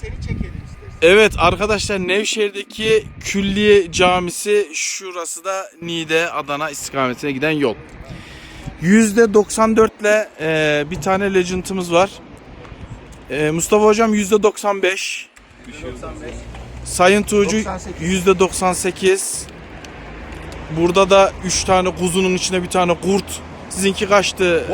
seni çekelim istersen. Evet arkadaşlar Nevşehir'deki Külliye Camisi şurası da Niğde Adana istikametine giden yol. %94 ile e, bir tane Legend'ımız var. E, Mustafa hocam %95. Sayın Tuğcu 98. %98. Burada da 3 tane kuzunun içine bir tane kurt. Sizinki kaçtı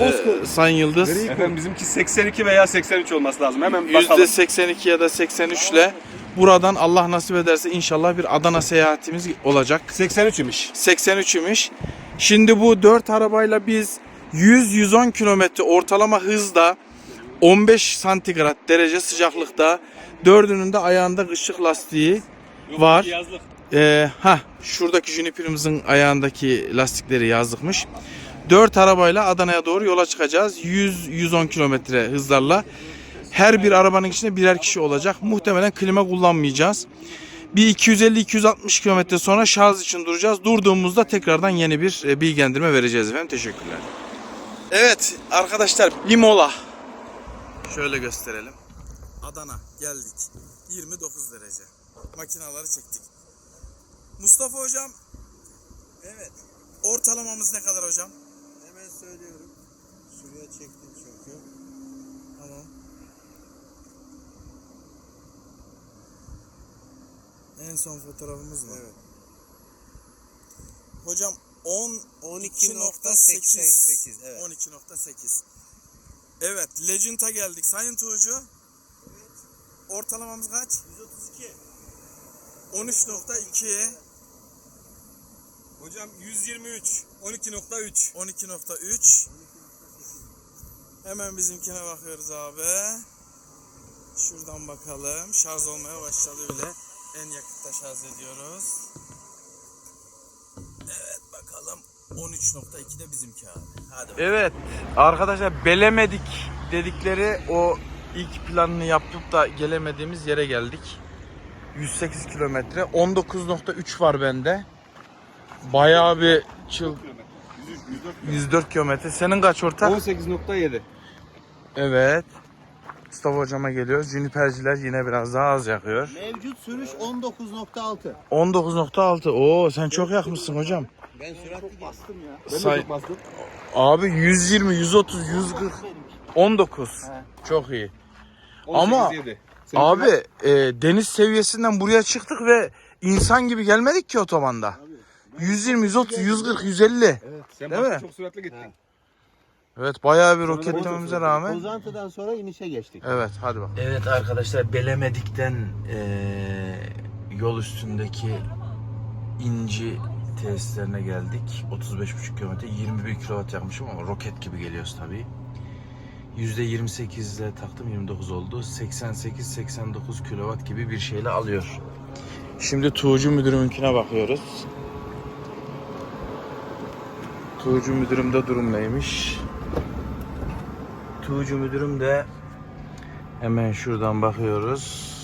e. Sayın Yıldız? Efendim bizimki 82 veya 83 olması lazım. Hemen bakalım. %82 ya da 83 ile buradan Allah nasip ederse inşallah bir Adana seyahatimiz olacak. 83 imiş. 83 imiş. Şimdi bu 4 arabayla biz 100-110 kilometre ortalama hızda 15 santigrat derece sıcaklıkta dördünün de ayağında ışık lastiği var. Yazlık. Ee, ha şuradaki Juniper'ımızın ayağındaki lastikleri yazlıkmış. 4 arabayla Adana'ya doğru yola çıkacağız. 100-110 kilometre hızlarla. Her bir arabanın içinde birer kişi olacak. Muhtemelen klima kullanmayacağız. Bir 250-260 kilometre sonra şarj için duracağız. Durduğumuzda tekrardan yeni bir e, bilgilendirme vereceğiz efendim. Teşekkürler. Evet arkadaşlar Limola. Şöyle gösterelim. Adana geldik. 29 derece. Makinaları çektik. Mustafa hocam. Evet. Ortalamamız ne kadar hocam? Şuraya çektim çünkü. Tamam. En son fotoğrafımız mı? Evet. Hocam 10 12.88 evet. 12.8. Evet, Legend'a geldik. Sayın Tuğcu. Ortalamamız kaç? 132. 13.2 Hocam 123. 12.3. 12.3 Hemen bizimkine bakıyoruz abi. Şuradan bakalım. Şarj olmaya başladı bile. En yakıtta şarj ediyoruz. Evet bakalım. 13.2 de bizimki abi. Hadi Evet arkadaşlar belemedik dedikleri o ilk planını yapıp da gelemediğimiz yere geldik. 108 kilometre. 19.3 var bende. Bayağı bir çıl 104 kilometre. Senin kaç ortak? 18.7. Evet. Mustafa hocama geliyor. Juniperciler yine biraz daha az yakıyor. Mevcut sürüş 19.6. 19.6. Oo sen çok yakmışsın hocam. Ben süratli bastım ya. Ben Say- de çok bastım. Abi 120, 130, 140, 19. Çok iyi. Ama- 18.7. Abi e, deniz seviyesinden buraya çıktık ve insan gibi gelmedik ki otobanda. 120, 130, 140, 150. Sen Değil mi? çok süratli gittin. Evet bayağı bir roketlememize rağmen. Uzantıdan sonra inişe geçtik. Evet hadi bak. Evet arkadaşlar Belemedik'ten eee, yol üstündeki inci tesislerine geldik. 35,5 kilometre 21 kilowatt yakmışım ama roket gibi geliyoruz tabii. %28 ile taktım 29 oldu. 88-89 kilowatt gibi bir şeyle alıyor. Şimdi Tuğcu müdürümünkine bakıyoruz. Tuğcu müdürümde durum neymiş? Tuğcu müdürüm de hemen şuradan bakıyoruz.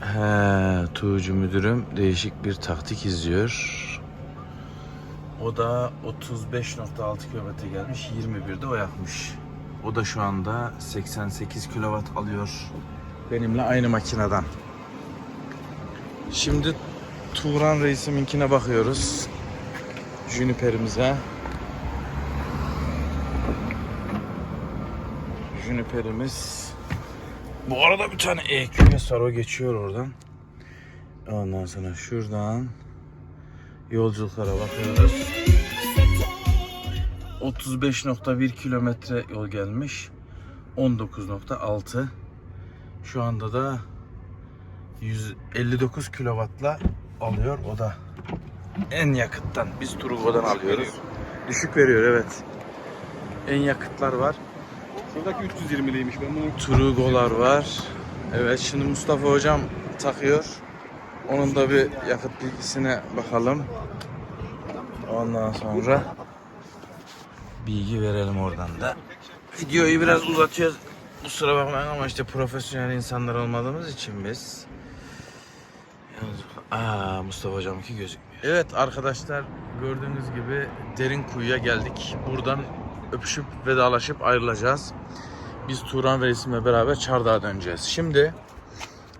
He, Tuğcu müdürüm değişik bir taktik izliyor. O da 35.6 kilometre gelmiş, 21'de o yakmış. O da şu anda 88 kilowatt alıyor. Benimle aynı makineden. Şimdi Turan reisiminkine bakıyoruz. Juniper'imize. Juniper'imiz. Bu arada bir tane EQS var o geçiyor oradan. Ondan sonra şuradan yolculuklara bakıyoruz. 35.1 kilometre yol gelmiş. 19.6 Şu anda da 159 kilovatla alıyor o da. En yakıttan biz Turgo'dan alıyoruz. Düşük veriyor evet. En yakıtlar var. Şuradaki 320'liymiş. Ben bunu Turugolar var. Evet şimdi Mustafa hocam takıyor. Onun da bir yakıt bilgisine bakalım. Ondan sonra bilgi verelim oradan da. Videoyu biraz uzatıyoruz. Kusura bakmayın ama işte profesyonel insanlar olmadığımız için biz. Yalnız- Aa Mustafa hocamki gözükmüyor. Evet arkadaşlar gördüğünüz gibi derin kuyuya geldik. Buradan öpüşüp vedalaşıp ayrılacağız. biz Turan reisimle beraber Çardağ'a döneceğiz. Şimdi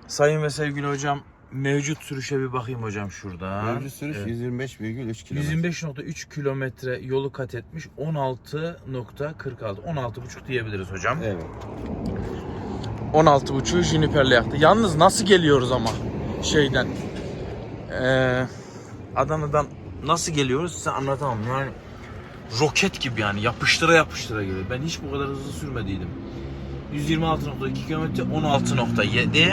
sayın ve sevgili hocam mevcut sürüşe bir bakayım hocam şurada. Mevcut sürüş 125,3 kilometre. 125.3 kilometre yolu kat etmiş. 16.46 16.5 diyebiliriz hocam. Evet. 16.5'u Juniper'le yaktı. Yalnız nasıl geliyoruz ama şeyden eee, Adana'dan nasıl geliyoruz size anlatamam. Yani roket gibi yani yapıştıra yapıştıra geliyor. Ben hiç bu kadar hızlı sürmediydim. 126.2 kilometre 16.7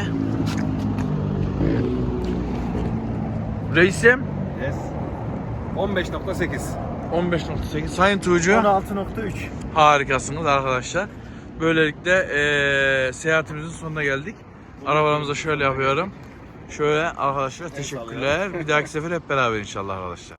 Reisim Yes. 15.8. 15.8 Sayın Tuğcu 16.3. Harikasınız arkadaşlar. Böylelikle eee, seyahatimizin sonuna geldik. Arabalarımıza şöyle yapıyorum. Şöyle arkadaşlar teşekkürler. Bir dahaki sefer hep beraber inşallah arkadaşlar.